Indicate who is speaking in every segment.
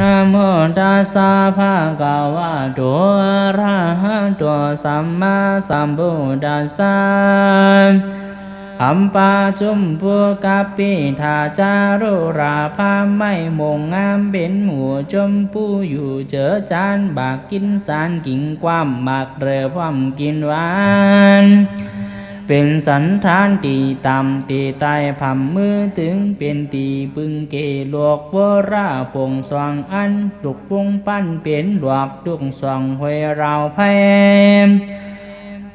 Speaker 1: นะโมตัสสะภะคะวะโตอะระหะโตสัมมาสัมพุทธัสสะอัมปาจุมพุกัปปิทาจารุราพาไม่มงงามเป็นหมู่จมปูอยู่เจอจานบากกินสารกิ่งความหมักเรือความกินหวาน เป็นสันทานตีต่ำตีใต้พำมือถึงเป็นตีปึงเกลวกวราปงสว่างอันลุกวงปั้นเป็นหลวกดุงสว่างหวยราแพม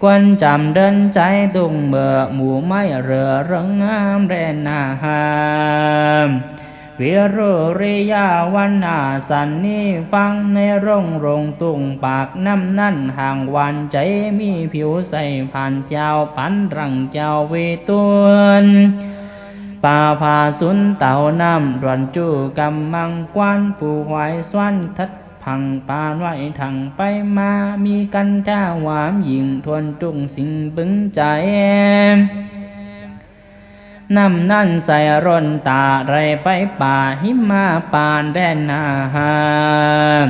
Speaker 1: กวนจำเดินใจตุงเบอหมู่ไม้เรือรังงามแรนนาหาม วิรุริยาวันอาสันนีฟังในร่งรงตุงปากน้ำนั่นห่างวันใจมีผิวใสผ่านเจ้าปันรังเจ้าเวตุนป่าผาสุนเต่าน้ำรวนจูกำมังกวานปูหวายสวนทัดพังปานไว้ทางไปมามีกันท่าหวามหญิงทวนจุงสิงบึงใจ น้ำนั่นใส่ร่นตาไรไปป่าหิมาปานแดนนาหาม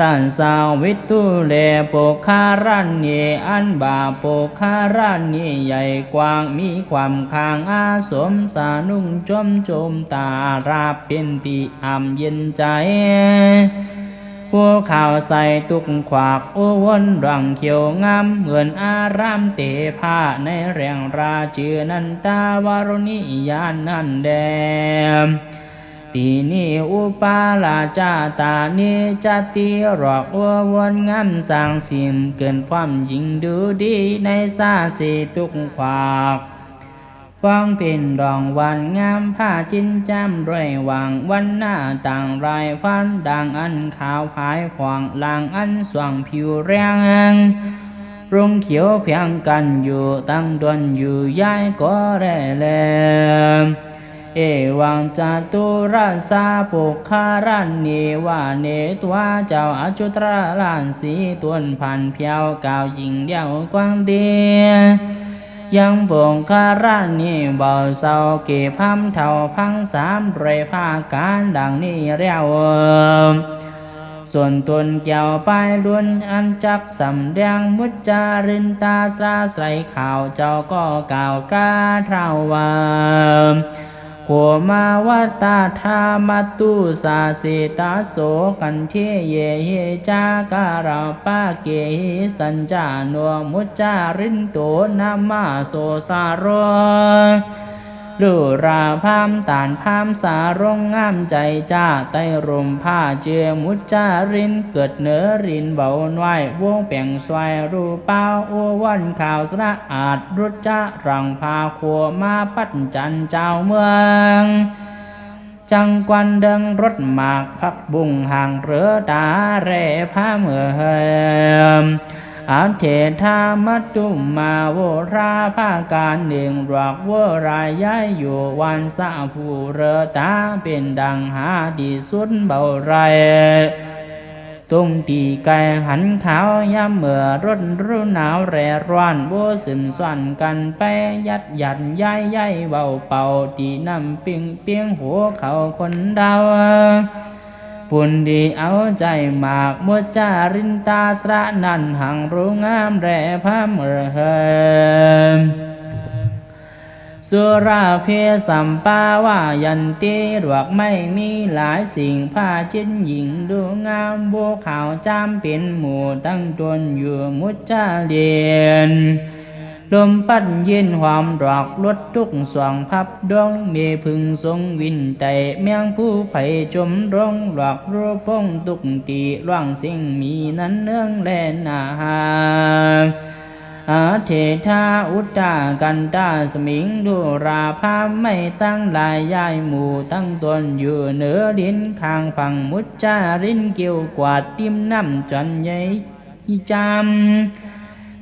Speaker 1: ตันสาววิตุเลโปคารันเยอันบาโปคารันเยใหญ่กว้างมีความคางอาสมสานุ่งจมจมตาราเป็นตีอ่ำเย็นใจ หัวข่าวใส่ตุกขวากโอวนรังเขียวงามเหมือนอารามเตผ้าในแรงราจือนันตาวารุณิยานนันแดมตีนีอุปาลาจาตานีจติรอกอวนงามสร้างสิมเกินความยิงดูดีในซาสีตุกขวาก ฟังเป็นดองวันงามผ้าจินจำรวยวังวันหน้าต่างรายพันดังอันขาวผายขวางลางอันสว่างผิวแรงรุงเขียวเพียงกันอยู่ตั้งดวนอยู่ย้ายก็ได้แลมเอวังจตุราสาปุคารันเนวาเนตัวเจ้าอาจุตราลานสีตวนพันเพียวกาวยิงเดียวกวางเดีย ยังบงคารานีเบาเศร้าเก็บพัมเท่าพังสามเรภาการดังนี้เรียวส่วนตนเกี่ยวไปล้วนอันจักสำแดงมุจจารินตาสาใส่ข่าวเจ้าก็กล่าวกาเท่าว่า ขัวมาวัตตาธามตุสาสิตาโสกันเทเยเฮจาการาปาเกหิสัญจานวมุจจารินโตนามาโสสาร ลูราพามตานพามสารงงามใจจ้าไตรมผ้าเจือมุจจารินเกิดเนื้อรินเบาหน่วยวงแป่งสวยรูเป้าโอวันข่าวสระอาจรุจจะรังพาขัวมาปัดจันเจ้าเมืองจังกวันเดิงรถหมากพักบุงห่างเรือตาเร่พาเมื่อเฮม อาเทธามัตตุมาโวราภาการหนึ่งรอกวรายย้ายอยู่วันสาผู้เรตาเป็นดังหาดีสุดเบาไรตุ้มตีไก่หันขาวยามเมื่อรถรู้หนาวแร่ร้อนโบซึมส่วนกันไปยัดยัดย้ายย้ายเบาเป่าตีน้ำปิงเปียงหัวเขาคนดา วปุ่นดีเอาใจมากมัวจารินตาสระนันหังรู้งามแร่พามเรเฮมสุราเพสัมปาวายันตีดวกไม่มีหลายสิ่งผ้าชิ้นหญิงดูงามบัวขาวจามเป็นหมู่ตั้งตนอยู่มุจจาเลียน ลมพัดเย็นหอมดอกลดทุกสว่างพับดวงเมพึงทรงวินไตเมียงผู้ไผ่จมร้องหลอกรูปงตุกตีร่างสิ่งมีนั้นเนื่องแลนาหาอาเทธาอุตตากันตาสมิงดูราพาไม่ตั้งลายยายหมู่ตั้งตนอยู่เหนือดินข้างฝั่งมุจจารินเกี่ยวกวาดติมน้ำจันใหญ่จำ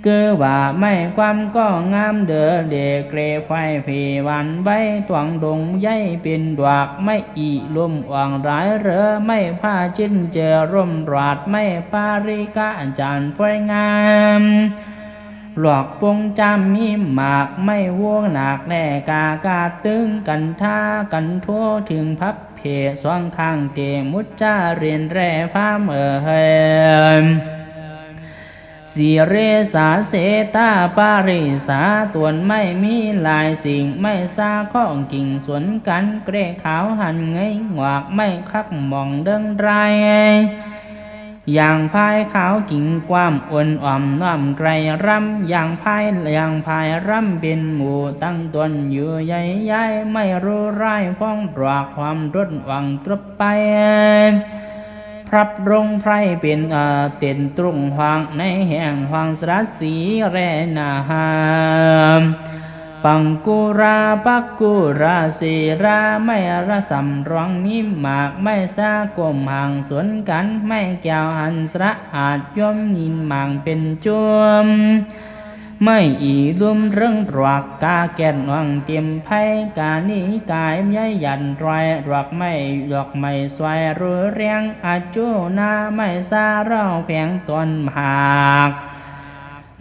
Speaker 1: คือว่าไม่ความก็งามเดือเดเกรไฟผีวันใบตวงดงใหญ่เป็นดวกไม่อีลมอ่างร้ายเรือไม่ผ้าจิ้นเจอร่มราดไม่ปาริกาจานพวยงามหลอกปงจำมีหมากไม่วงหนักแน่กากาตึงกันท่ากันทั่วถึงพับเพสองข้างเตมุจจาเรียนแร่พามเออเฮ สีเรสาเสตาปาริสาตวนไม่มีลายสิ่งไม่ซาข้องกิ่งสวนกันเกรขาวหันไงหวากไม่คักมองเดิงไรอย่างพายขาวกิ่งความอ่อนอ่อมน้อมไกรรำอย่างพายอย่างพายรำเป็นหมู่ตั้งตนอยู่ใหญ่ใหญ่ไม่รู้ไรายพ้องรากความรดหวังตรบไป พรับรงไพรเป็นเอ่อเต็นตรุงหวางในแห่งหวางสระสีแรนาหามปังกุราปักกุราสีราไม่ระสำรองมีหมากไม่ซากลมห่างสวนกันไม่แก้วหันสระอาจย่อมยินหมางเป็นจวม ไม่อีลุมเรื่องรวกกาแก่นวังเตรียมไพ่กานี้กายย้ายยันรอยรวกไม่หยอกไม่สวยรู้เรียงอาจูนาไม่ซาเราเพียงตนหาก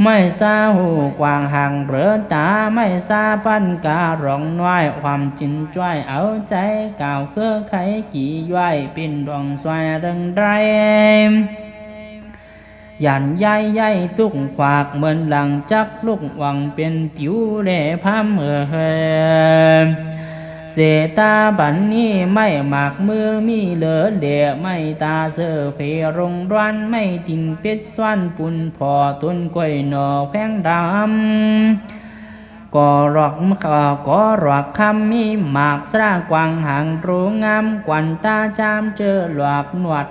Speaker 1: ไม่ซาหูกวางห่างเรือตาไม่ซาปันการองน้อยความจินจ้อยเอาใจก่าวเครือไขกี่ย้อยเป็นดวงสวยเริงไร ยันใหญ่ใหญ่ตุกขวากเหมือนหลังจักลูกหวังเป็นผิวแด่พามเออเฮเสตาบันนี้ไม่หมากมือมีเหลือเดะไม่ตาเสือเพรงร้อนไม่ตินเป็ดสวนปุ่นพอต้นกล้วยหนอแพงดำ ก็รอกก็รอกคำมีหมากสระกวางหางรูงามกวันตาจามเจอหลอกหนวด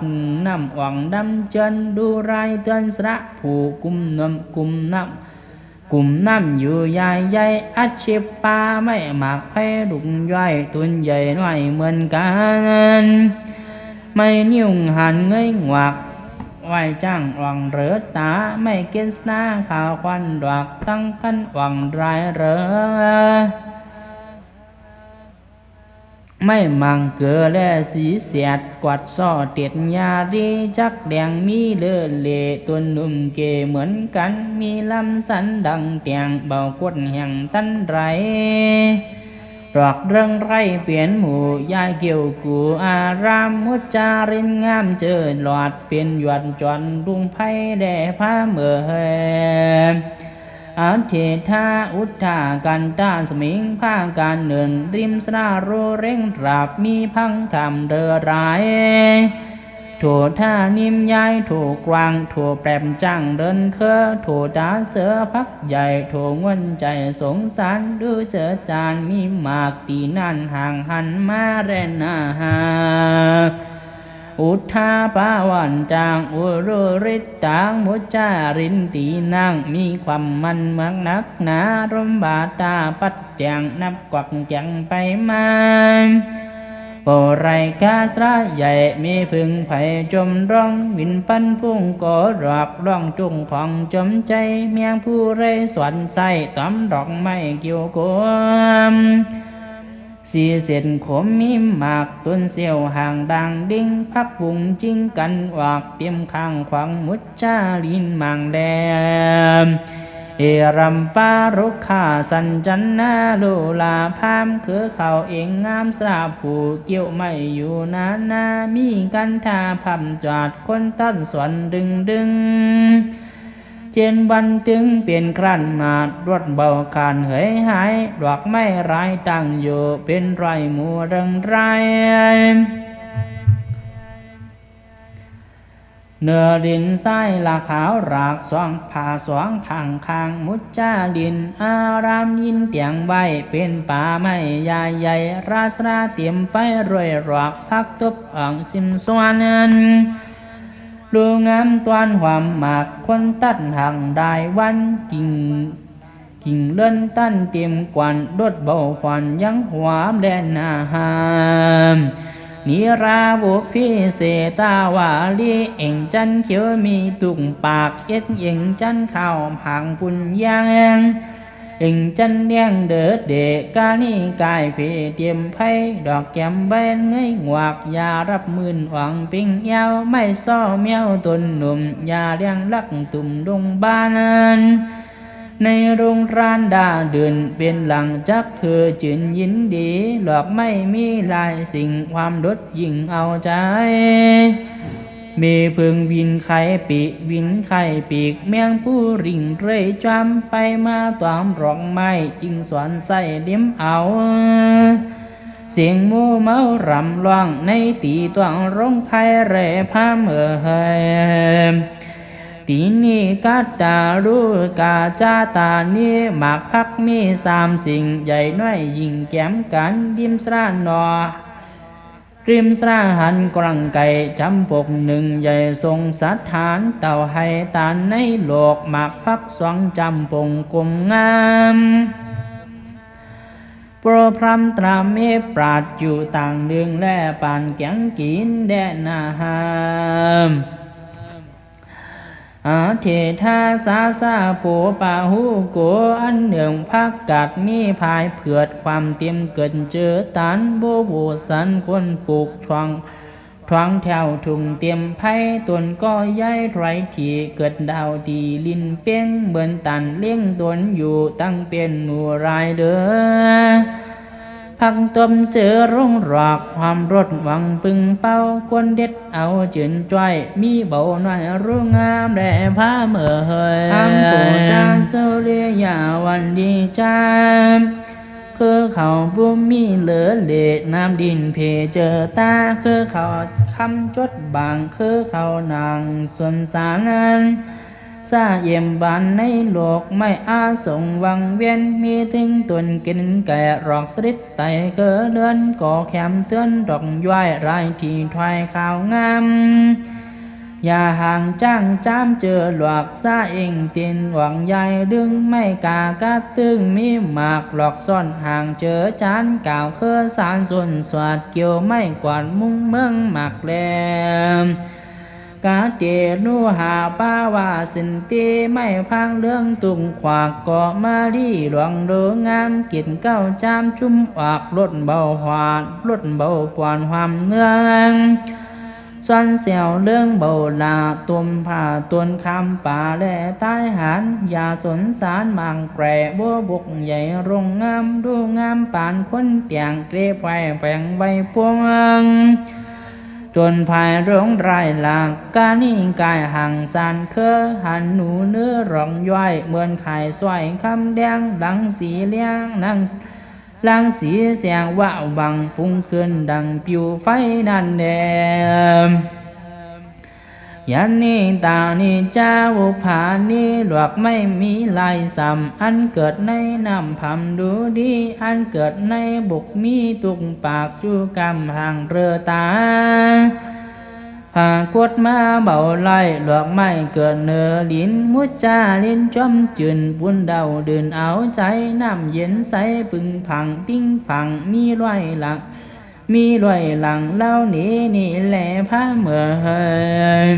Speaker 1: น้ำอ่องดำเจนดูไรเตือนสระผูกุมน้ำกุมน้ำกุมน้ำอยู่ใหญ่ใหญ่อาชีพปลาไม่หมากไผ่ดุงย่อยตุนใหญ่หน่อยเหมือนกัน ไม่นิ่วหันเงยหวัก ไหวจ้างหวังเหรือตาไม่เกินสนาข่าวควันดอกตั้งกันหวังรายเหรอไม่มังเกลือและสีเสียดกวัดซ่อเตียดยารีจักแดงมีเลือเละตัวหนุ่มเกเหมือนกันมีลำสันดังเตียงเบากดแห่งตันไร รอกเรื่องไรเปลี่ยนหมู่ยายเกี่ยวกูอารามมุจจารินงามเจอหลอดเปลี่ยนหยวนจวนลุงไพ่แด่พาเมื่อเฮอาเทธาอุทธากันตาสมิงผ้าการเนินริมสนาโรเร่งราบมีพังคำเดอราย ถท่านิ่มยายโถกวางโถแปรมจังเดินเคอโถตาเสือพักใหญ่โถงวนใจสงสารดูเจอจานมีหมากตีนั่นห่างหันมาแรนาหาอุทาปาวันจางอุรุริตตางมุจจารินตีนางมีความมันเมืองนักหนารมบาตาปัดแจงนับกวักแจงไปมา โปไรกาสระใหญ่มีพึงไผ่จมร้องวินปันพุ่งก่อรอบร้องจุงพองจมใจ เมียงผู้ไรสวนใส่ต้มดอกไม้เกี่ยวกวมสีเส้นขมมีหมากต้นเสียวห่างดังดิ้งพักบุงจิงกันวากเตรียมข้างขวางมุจจาลินมังแดม เอรัมปารุขาสันจันนาโลลาพามคือเขาเองงามสราผู้เกี่ยวไม่อยู่นานามีกันทาพัมจอดคนตั้นสวนดึงดึงเจนบันตึงเปลี่ยนครั้นมาดรวดเบาคานเหยหายดอกไม้ไรตั้งอยู่เป็นไรหมูรังไร เนื้อดินทรายลาขาวรากสองผ่าสองพังคางมุจจาดิน อารามยินเตียงใบเป็นป่าไม้ใหญ่ใหญ่ราสราเตรียมไปรวยรอกพักตบอ่างสิมสวนนดูงามตวนความหมากคนตัดห่างได้วันกิ่งกิ่งเลื่อนตั้นเตรียมกวนดดเบาควันยังหวามแดนนาหาม นิราบุพิเศตาวาลีเองจันเขียวมีตุงปากเอ็ดเองจันข้าวห่างปุญญางเอ็งจันเลี้ยงเดือดเดกกานี่กายเพเตรียมไพ่ดอกแก้มใบเงยงวกยารับมื่นหวังปิ้งยาวไม่ซ้อเมียวตนหนุ่มยาเลี้ยงลักตุ่มดงบ้านัน ในโรงร้านดาเดินเป็นหลังจักคือจืนยินดีหลอกไม่มีลายสิ่งความดดยิ่งเอาใจมีพึงวินไข่ปีกวินไข่ปีกแมงผู้ริงเรยจำไปมาตามร้องไม้จิงสวนใส่เลี้ยมเอา เสียงมูเมารำร้องในตีตวงร้องไพเร่พามเออเฮย ตีนี่กัดตารู้กาจาตานี่หมากพักมีสามสิ่งใหญ่น้อยยิ่งแก้มกันดิมสรานนอริมสระหันกรังไก่จำปกหนึ่งใหญ่ทรงสัทธานเต่าให้ตานในโลกหมากฟักสองจำปงกลมงามโปรพรำตราเมปราดอยู่ต่างเดืองและปานแกงกินแดนนาหาม อาเทธาสาสาโปปาหูโกอันเหนืองพักกัดมีภายเผือดความเตรียมเกิดเจอตันโบโบสันควรปลูกทวงทวงแถวถุงเตรียมไผ่ตนก็ย้ายไรทีเกิดดาวดีลินเป้งเบินตันเลี้ยงตนอยู่ตั้งเป็นหมู่รายเด้อ พังตมเจอร่องรอกความรดหวังปึงเป้าควรเด็ดเอาจืนจ้อยมีเบาหน่อยรู้งามแด่ผ้าเมื่อเฮยอัมโปตาโซเลียาวันดีจามคือเขาบุมีเหลือเลน้ำดินเพเจอตาคือเขาคำจดบางคือเขานางส่วนสานัน ซาเยี่ยมบานในโลกไม่อาสงวังเวียนมีถึงตนกินแก่รอกสริดไตเกอเลือนก่อแคมเตือนดอกย้อยรายที่ถอยข่าวงามอย่าห่างจ้างจามเจอหลอกซาเองเตียนหวังใหญ่ดึงไม่กากาตึงมีหมากหลอกซ่อนห่างเจอจานก่าวเคอสารส่วนสวัดเกี่ยวไม่กวาดมุงเมืองหมักแหลม กาเจนูหาป้าว่าสินตีไม่พังเรื่องตุงขวากเกาะมาดีหลวงโดงามกินเก้าจามชุ่มอากลดเบาหวานลดเบาปวนความเนื่องส่วนเสียวเรื่องเบาลาตุมผ่าตวนคำป่าและใต้หันยาสนสารมังแกรบัวบกใหญ่รงงามดูงามปานคนเตียงเกรไฟแฝงใบพวง จนภายร้องไรหลักกานิ่งกายห่างสันเคอหันหนูเนื้อร้องย่อยเหมือนไข่สวยคำแดงดังสีเลี้ยงนังลังสีเสียงว่าบังพุ่งขึ้นดังปิวไฟนั่นแดม ยันนี่ตานี่จ้าวุผานี่หลวกไม่มีลายสัมอันเกิดในน้ำพำดูดี อันเกิดในบุกมีตุกปากจูกำห่างเรือตาผากวดมาเบาไล่หลวกไม่เกิดเนื้อลิ้นมุจจาลิ้นจอมจืนบุญเดาเดินเอาใจน้ำเย็นใสปึงผังปิ้งผังมีรอยหลัง มีรอยหลังเล่านี้นี่แหละพระเมือเฮย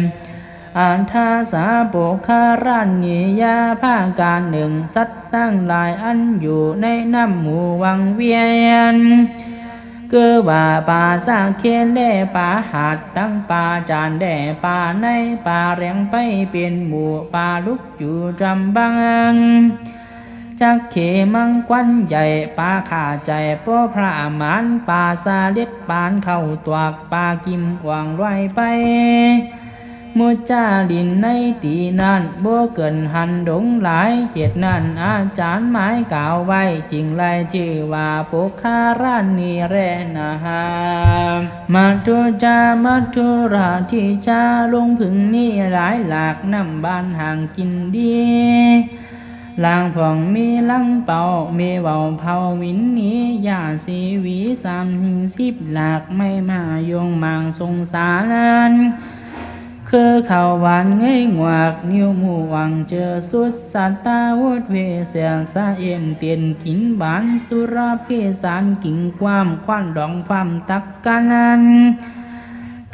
Speaker 1: อ่านทาสาโปคารันนิยาภาการหนึ่งสัตว์ตั้งหลายอันอยู่ในน้ำหมู่วังเวียนกือว่าป่าสร้างเคนแด่ป่าหาดตั้งป่าจานแด่ป่าในป่าแรงไปเป็นหมู่ป่าลุกอยู่จำบัง จักเขมังควันใหญ่ปลาขาใจป้อพระมานปลาซาเล็ดปานเข้าตวกปลากิมวางไว้ไปมุจาดินในตีนั่นบ่เกินหันดงหลายเหตุนั้นอาจารย์หมายกล่าวไว้จริงไรชื่อว่าปุคารานีเรนะฮามาทุจามาทุราที่จาลงพึงมีหลายหลากนำบ้านห่างกินดี ลางผ่องมีลังเป่ามีเบาเผาวินนี้ยาสีวีสามหิงสิบหลากไม่มายงมางสงสารคือเขาหวานเงยงวากนิ้วหมูวังเจอสุดสัตตาวุดเวเสียงสาเอ็มเตียนกินบานสุราเพสารกิ่งความควันดองความตักกานัน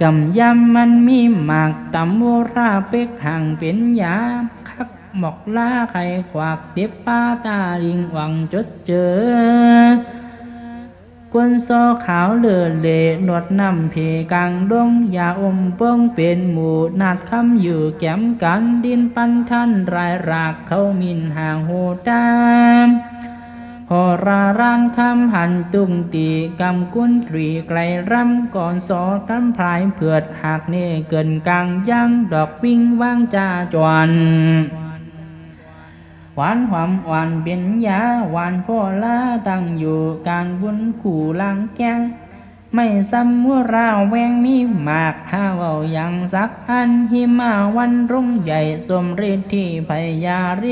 Speaker 1: กำยำมันมีหมากตำโวราเป็กห่างเป็นยา หมอกล่าไข่ขวากเต็บป้าตาลิงหวังจดเจอกกุนโซขาวเลือเลหนวดน้ำเพกังดงยาอมเป้งเป็นหมู่นาดคำอยู่แก้มกันดินปันทันรายรากเขามินห่างโหตามหอรารานคำหันตุงตีกำกุนกรีไกลรำก่อนสอคำพลายเผือดหากเน่เกินกลางยังดอกวิ่งว่างจ้าจวน หวานหวามหวานเป็นยาหวานพ่อลาตั้งอยู่กลางบุญขู่ลางแกงไม่ซ้ำมัวราวแวงมีหมากหาเว้ายังสักอันหิมาวันรุ่งใหญ่สมฤทธิ์ที่พยาเร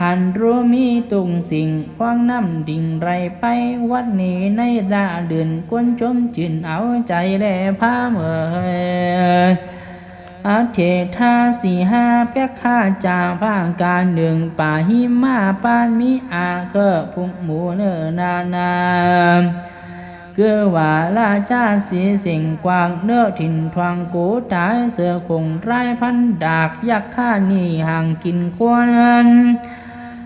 Speaker 1: หันรู้มีตุงสิ่งคว้างน้ำดิ่งไรไปวัดนี้ในดาเดือนกวนชมจินเอาใจแลพาเมื่อ อัเทธาสี่ห้าเพียกข้าจาภาการหนึ่งป่าหิมาปานมิอาเคอพุงหมูเนอนานาเกือว่าราชาสีสิงกวางเนื้อถิ่นทวงกูตายเสือคงไรพันดากยักข้านี่ห่างกินควร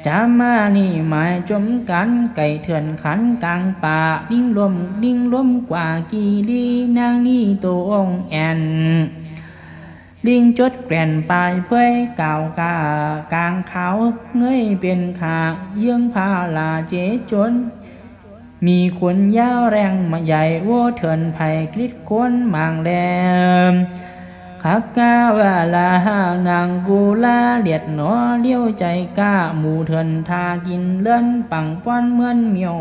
Speaker 1: จำไรจอนเตียวจอนเตียวไรจับไม้ต้นดองไตคือคือวันกลางเตียวปันลายปลายลายจะมานี่หมายจมกันไก่เถื่อนขันกลางป่าดิ้งลมดิ้งลมกว่ากี่ดีนางนี่ตัวองแอนลิงจดแกร่นปลายเพื่อยก่าวกากลางเขาเงยเป็นขาเยื่องพาลาเจจน มีขนยาวแรงมาใหญ่โวเถินไผ่กริดก้นมางแดม ขักกาวาลาหนางกูลาเลียดหนอเลี้ยวใจก้าหมูเถินทากินเลื่อนปังป้อนเหมือนเมียว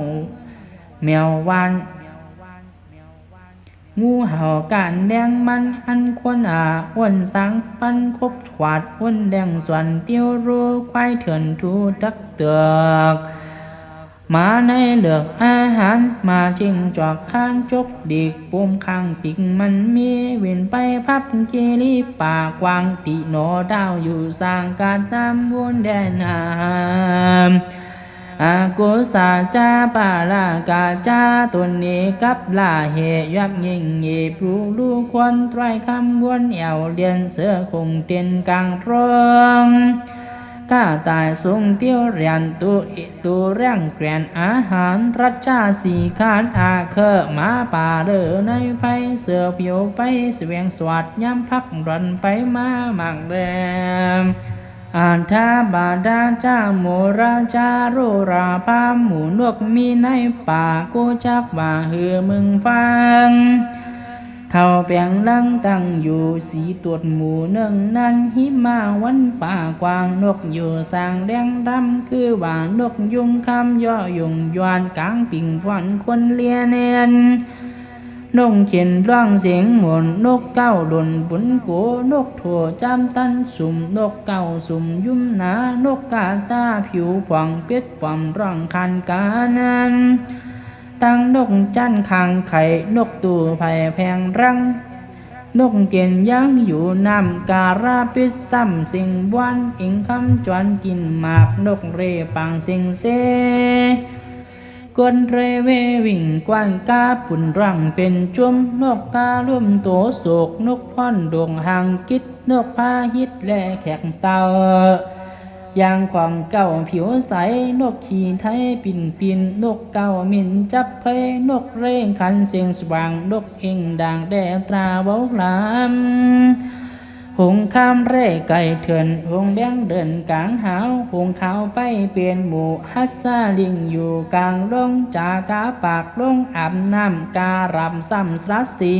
Speaker 1: แมววานงูเห่าการแดงมันอันควรอาอ้วนสังปันคบขวาดอ้วนแดงส่วนเตียวรูควายเถื่อนทูดักเตือก มาในเหลือกอาหารมาจิงจอกข้างจกดีกปุ่มข้างปิกมันมีเวียนไปพับเกลีป่ากวางติโนดาวอยู่สร้างการตามวนแดนหามอากุสาจาปาลากาจาตุนนี้กับลาเหยับยิงเยปลูลูกควนไตรคำวนเอวเลียนเสือคงเตียนกลางร้อง ก้าตายสูงเตี้ยวเรียนตัวตัวแรงแกรนอาหารรัชชาสีคานอาเคอมาป่าเดอในไฟเสือเปียวไปเสวียงสวัสดย้ำพักรันไปมาหมังแดมอ่านทาบาดาจาโมราจาโรราพาหมูนวกมีในป่าโกจักบ่าเหือมึงฟัง เขาแปลงลังตั้งอยู่สีตรวจหมูเนื่งนั้นหิมาวันป่ากวางนกอยู่สางแดงดำคือว่านกยุงคำย่อยุงยวนกลางปิ่งพวันคนเลียเนนนงเขียนร้องเสียงหมนนกเก้าดนบุญโกนกถั่วจำตันสุ่มนกเก้าสุ่มยุ่มหนานกกาตาผิวผ่องเป็ดปอมร้องคันกานัน ตั้งนกจันคางไข่นกตูไผ่แพงรัง นกเกียนยังอยู่น้ำการาปิดซ้ำสิงวันอิงคำจวนกินหมากนกเรปังสิงเซกวนเรเววิ่งกว้านกาปุ่นรังเป็นจุมนกกาลุ่มโตโศกนกพ่อนดวงหางกิดนกพาฮิตและแขกเต่า ยางความเก่าผิวใส นกขี่ไทยปิ่นปินนกเก่ามินจับเพยนกเร่งคันเสียงสว่าง นกเองด่างแดงตราเบาลำหงข้ามเร่ไก่เถื่อนหงแดงเดินกลางหาวหงขาวไปเปลี่ยนหมู่ฮัสซาลิงอยู่กลางลงจากาปากลงอาบน้ำการำซ้ำสรัสตี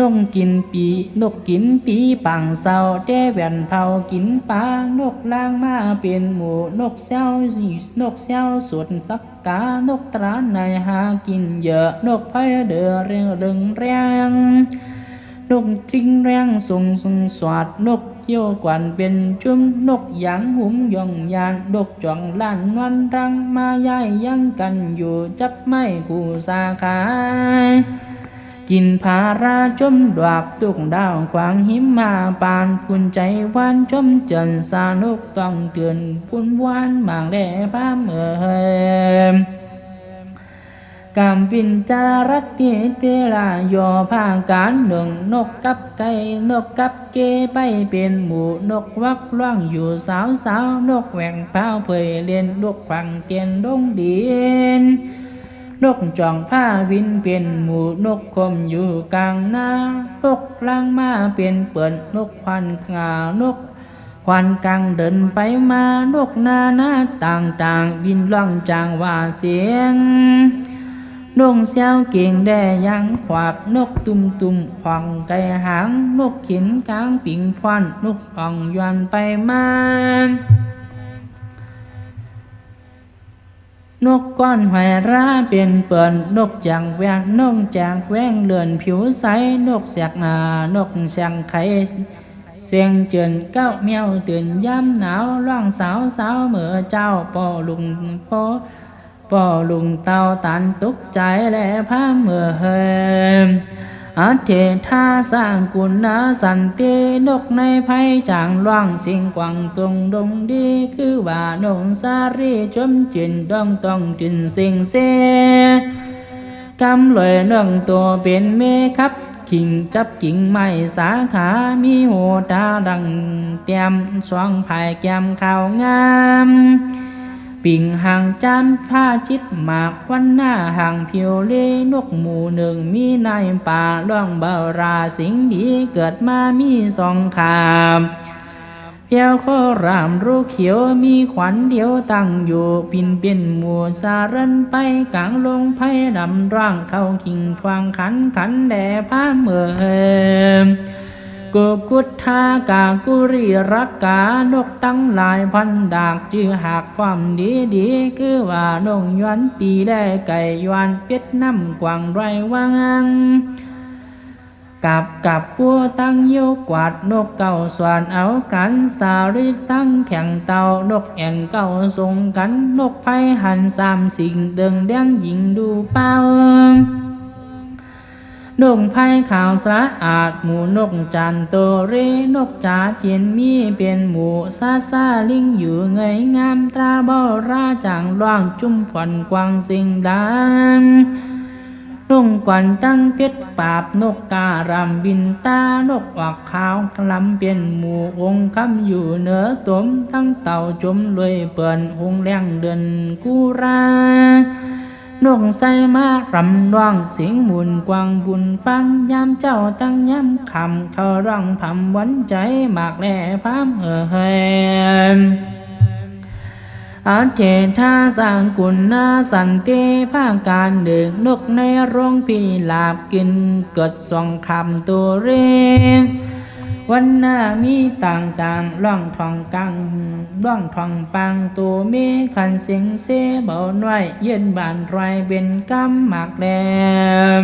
Speaker 1: นกกินปีนกกินปีปังเศร้าแด้แหวนเผากินปลานกล่างมาเป็นหมูนกเซานกเซาสวดสักกานกตราในหากินเยอะนกไฟเดือเรียงรึงแรงนกกริ้งแรงส่งส่งสวัดนกเกี่ยวกวนเป็นจุมนกหยางหุมยองยานนกจ่องล้านนวันรังมาย่ายยังกันอยู่จับไม่กูสาขาย กินผาราจมดวกตุกดาวขวางหิมมาปานพุนใจวานจมเจินสานุกต้องเตือนพุนวานมางแด่พามเอ่ยกำปินจารัตเตเตลาโยอภาการหนึ่งนกกับไก่นกกับเกไปเป็นหมู่นกวักล่องอยู่สาวสาวนกแหว่งเป้าเผยเลียนนกฟังเตียนดงดิน นกจองผ้าวินเป็นหมูนกคมอยู่กลางน้านกล่างมาเป็นเปิดนกควันขานกควันกลางเดินไปมานกนาหน้าต่างๆวินล่องจางว่าเสียงนกเสียวเก่งแด่ยังขวากนกตุ่มตุ่มขวางไก่หางนกขินกลางปิงพวันนกอ่องยวนไปมา นกก้อนหอยราเป็นเปิ่นนกจางแวงนกจางแวงเลือนผิวใสนกเสียกหนานกเสียงไข่เสียงเจินเก้าเมียวตื่นย้ำหนาวร้องสาวสาวเมื่อเจ้าปอลุงปอปอลุงเตาตันตุกใจและพาเมื่อเฮ อาเทธาสร้างกุณาสันตินกในภัยจางล่องสิ่งกวางตรงดงดีคือว่านงสารีจมจินดองต้องจินสิ่งเสกำลอยนองตัวเป็นเมครับขิงจับกิ่งไม้สาขามีโหตาดังเตียมสวงภายแก้มขาวงาม ปิ่งห่างจานผ้าจิตหมากวันหน้าห่างเพียวเล่นกหมู่หนึ่งมีในป่าล่องเบาราสิงดีเกิดมามีสองขามเพียวข้อรามรูเขียวมีขวัญเดียวตั้งอยู่ปินเป็นหมู่สารันไปกลางลงไพ่ดำร่างเข้าคิงทวางขันขันแด่ผ้าเมื่อ กุกุฏทากากุริรักกานกตั้งหลายพันดากจือหากความดีดีคือว่านงยวนปีได้ไก่ยวนเป็ดน้ำกวางไรวังกับกับปัวตั้งเยี่ยวกวาดนกเก่าสวนเอากันสาริตั้งแข่งเต่านกแอนเก่าทรงกันนกไผ่หันสามสิ่งเดิงแดงยิงดูเป้า นกไผ่ขาวสะอาดหมูนกจันโตเรนกจ๋าเจียนมีเป็นหมูซาซาลิงอยู่เงยงามตราบอราจางร่างจุ่มผ่อนกวางสิงดานนกกวนตั้งเป็ดปาบนกการำบินตานกออกขาวคลำเป็นหมูองค์คำอยู่เหนือตมทั้งเต่าจมลยเปิ่นหงแรงเดินกูรา นกใส่มารำร้องเสียงมุนกวางบุญฟังยามเจ้าตั้งย้ำคำเขาร้องพำหวันใจมากแล่พามเออเฮอาเจธาสร้างกุณนาสันติภาการเดึกนกในโรงพีลาบกินเกิดสองคำตัวเร วันหน้ามีต่างๆร่องทองกังร่องทองปังตัวเมขันเสียงเสเบาหน่อยเย็นบานไรเป็นกำหมากแดม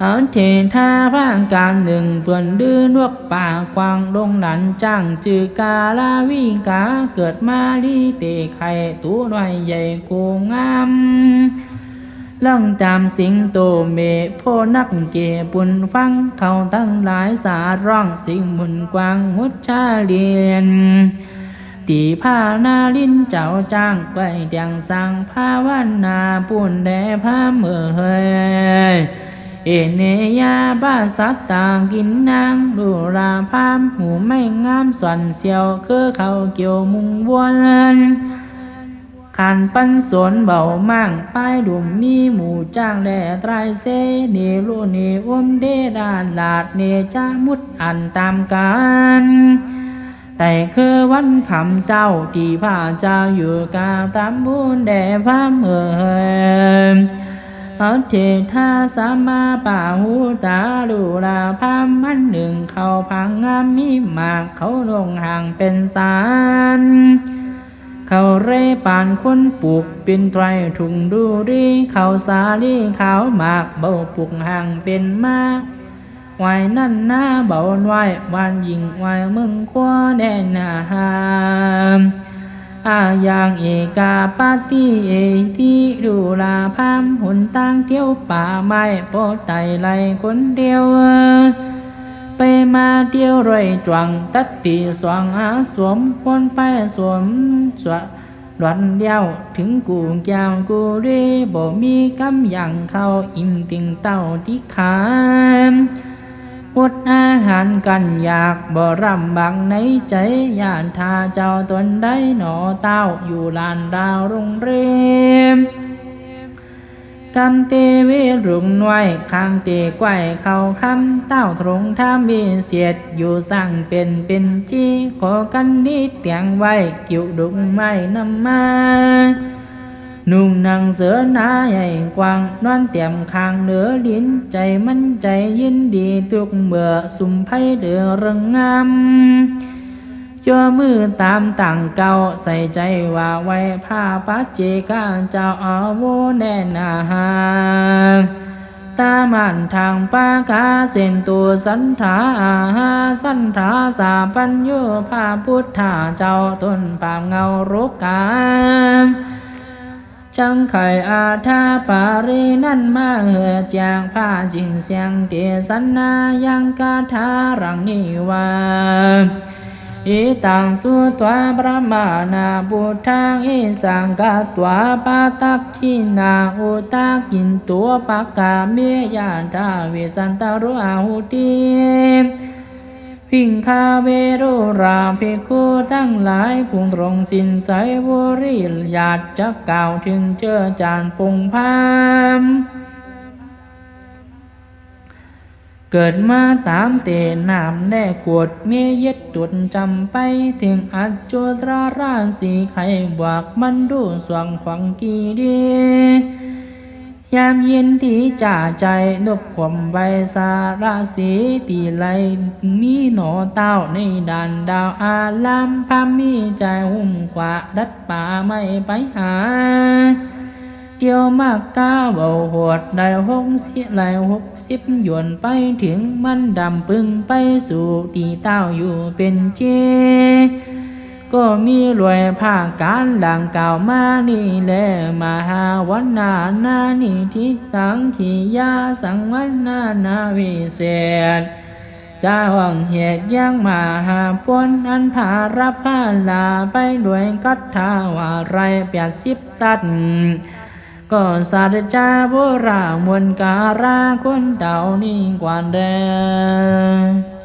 Speaker 1: เอาเทท่าพางการหนึ่งเพื่อนดื้อนวกป่ากวางลงหลันจ้างจือกาลาวิกาเกิดมาลีเตไข่ตัวหน้อยใหญ่กูงาม ล่องตามสิงโตเมโพนักเกปุนฟังเขาตั้งหลายสาร้องสิงมุนกวางมุดชาเลียนตีผ้านาลินเจ้าจ้างไกวเดียงสังผ้าวันนาปุ่นแด่ผ้าเมื่อเฮยเอเนยาบาสัตตางกินนางดูราพามหูไม่งามส่วนเสียวคือเขาเกี่ยวมุงวัวเลน ขันปันสนเบามั่งป้ายดุมมีหมู่จ้างแด่ไตรเซเนรุเนอมเดดานลาดเนจามุดอันตามกันแต่คือวันคำเจ้าที่พระเจ้าอยู่กาตามบุญแด่พระเมื่อเอาเทธาสามาป่าหูตาดูลาพามันหนึ่งเขาพังงามมีหมากเขาลงห่างเป็นสาร เขาเร่ปานคนปลูกเป็นไตรถุงดูดีเขาสาลีขาวหมากเบาปลูกห่างเป็นมากไหวนั่นหน้าเบาไหววานยิงไหวมึงคว้าแดนนาหามอาอย่างเอกาปาติเอที่ดูลาพามหุนตั้งเที่ยวป่าไม้โปไตไหลคนเดียว ไปมาเดียวรอยจวงตัดตีสว่างอาสวมคนไปสวมสวดวันเดียวถึงกูแก้วกูเรบ่มีกำยังเข้าอิ่มติงเต้าที่ขามอดอาหารกันอยากบ่รำบังในใจย่านทาเจ้าตนได้หนอเต้าอยู่ลานดาวโรงเรียม กำเตเวรุงน้อยข้างเตไกวเข้าคำเต้าตรงท่ามีเสียดอยู่สั่งเป็นเป็นจีขอกันนิดเตียงไว้กิ่วดุงไม้นำมานุ่งนางเสือหนาใหญ่กว้างนอนเตียมคางเหนือลิ้นใจมั่นใจยินดีทุกเบื่อสุ่มไพ่เดือเริงงาม ย่อมือตามต่างเก่าใส่ใจว่าไว้ผ้าปัจเจกาเจ้าอาโวแน่นาหาตามันทางปากาเส้นตัวสันถาอาหาสันถาสาปัญโยพาพุทธาเจ้าต้นปามเงารุกกามจังไข่อาทาปารีนั่นมาเหือจางผ้าจิงเสียงเตสันนายังกาทารังนิวา อิตังสุตวาพระมานาบุทังอิสังกาตวาปาตัพทินาอุตากินตัวปากกาเมยาทาวิสันตารุอาหุติพิงคาเวโรราภิกขุทั้งหลายพุงตรงสินใสวริยาตจะกล่าวถึงเจอจานปงพาม เกิดมาตามเตนามแด่กวดเมเย็ดตุดจำไปถึงอัจจุตราราสีไข่บวกมันดูสว่างขวังกีดี ยามเย็นที่จ่าใจนบควมใบสาราสีตีไหลมีหนอเต้าในด่านดาวอาลามพามีใจหุ่มกว่าดัดป่าไม่ไปหา เกี่ยวมากกาเบาหดได้หกเสียหลหกสิบหยวนไปถึงมันดำปึงไปสู่ตีเต้าอยู่เป็นเจ ก็มีรวยภาคการดังกล่าวมานี่และมาหาวันนานานิทิตังขียาสังวันนานาวิเศษสาวังเหตุยังมาหาปวนอันผารับพาลาไปด้วยกัตถาวาไรแปดสิบตัด ก็สาดจาโบรามวลการาคนเดานิ่งกว่าเดิม